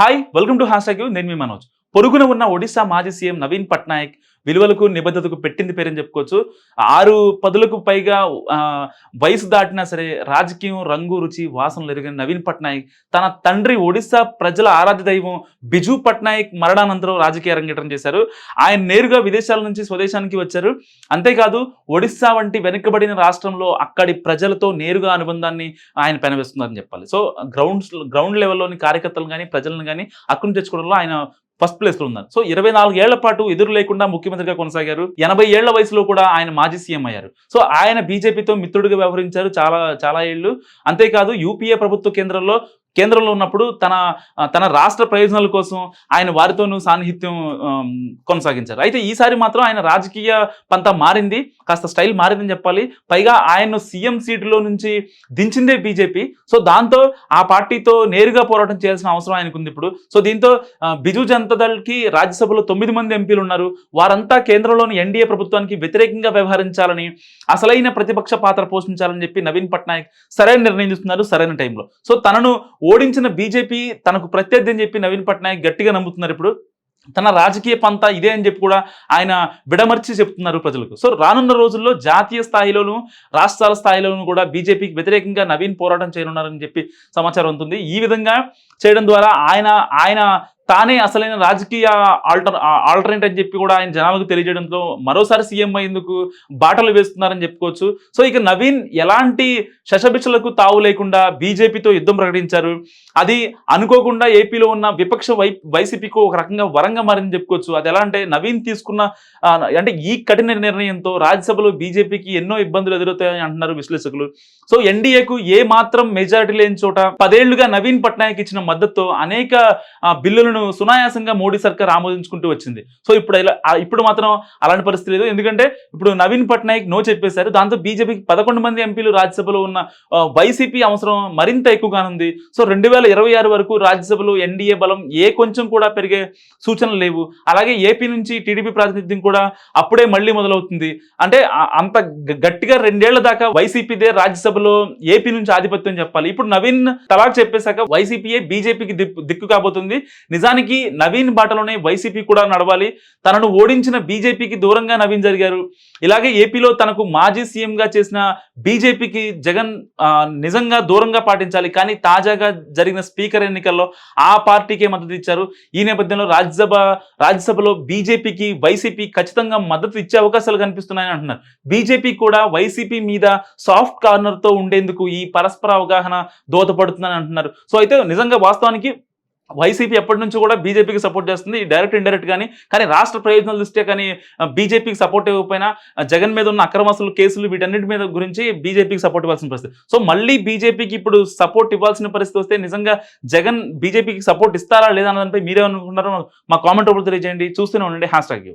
Hi welcome to hash నేను మీ మనోజ్. పొరుగున ఉన్న ఒడిశా మాజీ సీఎం నవీన్ పట్నాయక్ విలువలకు నిబద్ధతకు పెట్టింది పేరని చెప్పుకోవచ్చు. ఆరు పదులకు పైగా ఆ, వయసు దాటినా సరే రాజకీయం రంగు రుచి వాసనలు ఎరిగిన నవీన్ పట్నాయక్ తన తండ్రి ఒడిశా ప్రజల ఆరాధ్య దైవం బిజు పట్నాయక్ మరణానంతరం రాజకీయ రంగేటం చేశారు. ఆయన నేరుగా విదేశాల నుంచి స్వదేశానికి వచ్చారు. అంతేకాదు ఒడిశా వంటి వెనుకబడిన రాష్ట్రంలో అక్కడి ప్రజలతో నేరుగా అనుబంధాన్ని ఆయన పెనవేస్తున్నారని చెప్పాలి. సో గ్రౌండ్ గ్రౌండ్ లెవెల్లోని కార్యకర్తలు కానీ ప్రజలను కానీ అక్కడిని తెచ్చుకోవడంలో ఆయన ఫస్ట్ ప్లేస్లో ఉన్నారు. సో ఇరవై నాలుగు ఏళ్ళ పాటు ఎదురు లేకుండా ముఖ్యమంత్రిగా కొనసాగారు. ఎనభై ఏళ్ళ వయసులో కూడా ఆయన మాజీ సీఎం అయ్యారు. సో ఆయన బీజేపీతో మిత్రుడిగా వ్యవహరించారు చాలా చాలా ఏళ్ళు. అంతేకాదు యూపీఏ ప్రభుత్వ కేంద్రంలో కేంద్రంలో ఉన్నప్పుడు తన తన రాష్ట్ర ప్రయోజనాల కోసం ఆయన వారితోనూ సాన్నిహిత్యం కొనసాగించారు. అయితే ఈసారి మాత్రం ఆయన రాజకీయ పంత మారింది కాస్త స్టైల్ మారిందని చెప్పాలి. పైగా ఆయన్ను సీఎం సీటులో నుంచి దించిందే బీజేపీ. సో దాంతో ఆ పార్టీతో నేరుగా పోరాటం చేయాల్సిన అవసరం ఆయనకు ఉంది ఇప్పుడు. సో దీంతో బిజు జనతాదళ్కి రాజ్యసభలో తొమ్మిది మంది ఎంపీలు ఉన్నారు. వారంతా కేంద్రంలోని ఎన్డీఏ ప్రభుత్వానికి వ్యతిరేకంగా వ్యవహరించాలని అసలైన ప్రతిపక్ష పాత్ర పోషించాలని చెప్పి నవీన్ పట్నాయక్ సరైన నిర్ణయం తీసుకున్నారు సరైన టైంలో. సో తనను ఓడించిన బీజేపీ తనకు ప్రత్యర్థి అని చెప్పి నవీన్ పట్నాయక్ గట్టిగా నమ్ముతున్నారు ఇప్పుడు. తన రాజకీయ పంత ఇదే అని చెప్పి కూడా ఆయన విడమర్చి చెప్తున్నారు ప్రజలకు. సో రానున్న రోజుల్లో జాతీయ స్థాయిలోనూ రాష్ట్రాల స్థాయిలోనూ కూడా బీజేపీకి వ్యతిరేకంగా నవీన్ పోరాటం చేయనున్నారని చెప్పి సమాచారం ఉంటుంది ఈ విధంగా చేయడం ద్వారా ఆయన ఆయన తానే అసలైన రాజకీయ ఆల్టర్ ఆల్టర్నేట్ అని చెప్పి కూడా ఆయన జనాలకు తెలియజేయడంతో మరోసారి సీఎం అయ్యేందుకు బాటలు వేస్తున్నారని చెప్పుకోవచ్చు. సో ఇక నవీన్ ఎలాంటి శశబిచ్చలకు తావు లేకుండా బీజేపీతో యుద్ధం ప్రకటించారు. అది అనుకోకుండా ఏపీలో ఉన్న విపక్ష వై వైసీపీకి ఒక రకంగా వరంగా మారిందని చెప్పుకోవచ్చు. అది ఎలా అంటే నవీన్ తీసుకున్న అంటే ఈ కఠిన నిర్ణయంతో రాజ్యసభలో బీజేపీకి ఎన్నో ఇబ్బందులు ఎదురవుతాయని అంటున్నారు విశ్లేషకులు. సో ఎన్డీఏకు ఏ మాత్రం మెజారిటీ లేని చోట పదేళ్ళుగా నవీన్ పట్నాయక్ ఇచ్చిన మద్దతు అనేక బిల్లులను బిల్లులను సునాయాసంగా మోడీ సర్కార్ ఆమోదించుకుంటూ వచ్చింది. సో ఇప్పుడు ఇలా ఇప్పుడు మాత్రం అలాంటి పరిస్థితి లేదు. ఎందుకంటే ఇప్పుడు నవీన్ పట్నాయక్ నో చెప్పేశారు. దాంతో బీజేపీకి పదకొండు మంది ఎంపీలు రాజ్యసభలో ఉన్న వైసీపీ అవసరం మరింత ఎక్కువగానుంది సో రెండు వేల ఇరవై ఆరు వరకు రాజ్యసభలో ఎన్డీఏ బలం ఏ కొంచెం కూడా పెరిగే సూచనలు లేవు. అలాగే ఏపీ నుంచి టీడీపీ ప్రాతినిధ్యం కూడా అప్పుడే మళ్ళీ మొదలవుతుంది. అంటే అంత గట్టిగా రెండేళ్ళ దాకా వైసీపీదే రాజ్యసభలో ఏపీ నుంచి ఆధిపత్యం చెప్పాలి. ఇప్పుడు నవీన్ తలాక్ చెప్పేశాక వైసీపీయే బీజేపీకి దిక్కు దిక్కు కాబోతుంది. మొత్తానికి నవీన్ బాటలోనే వైసీపీ కూడా నడవాలి. తనను ఓడించిన బీజేపీకి దూరంగా నవీన్ జరిగారు. ఇలాగే ఏపీలో తనకు మాజీ సీఎంగా చేసిన బీజేపీకి జగన్ నిజంగా దూరంగా పాటించాలి. కానీ తాజాగా జరిగిన స్పీకర్ ఎన్నికల్లో ఆ పార్టీకే మద్దతు ఇచ్చారు. ఈ నేపథ్యంలో రాజ్యసభ రాజ్యసభలో బీజేపీకి వైసీపీ ఖచ్చితంగా మద్దతు ఇచ్చే అవకాశాలు కనిపిస్తున్నాయని అంటున్నారు. బీజేపీ కూడా వైసీపీ మీద సాఫ్ట్ కార్నర్తో ఉండేందుకు ఈ పరస్పర అవగాహన దోహదపడుతుందని అంటున్నారు. సో అయితే నిజంగా వాస్తవానికి వైసీపీ ఎప్పటి నుంచి కూడా బీజేపీకి సపోర్ట్ చేస్తుంది డైరెక్ట్ ఇండైరెక్ట్ కానీ కానీ రాష్ట్ర ప్రయోజనాల దృష్ట్యా కానీ బీజేపీకి సపోర్ట్ ఇవ్వకపోయినా జగన్ మీద ఉన్న అక్రమాసులు కేసులు వీటన్నిటి మీద గురించి బీజేపీకి సపోర్ట్ ఇవ్వాల్సిన పరిస్థితి. సో మళ్ళీ బీజేపీకి ఇప్పుడు సపోర్ట్ ఇవ్వాల్సిన పరిస్థితి వస్తే నిజంగా జగన్ బీజేపీకి సపోర్ట్ ఇస్తారా లేదా అన్నదానిపై మీరే అనుకుంటున్నారో మా కామెంట్ రూపంలో తెలియజేయండి. చూస్తూనే ఉండండి హ్యాష్ ట్యాగ్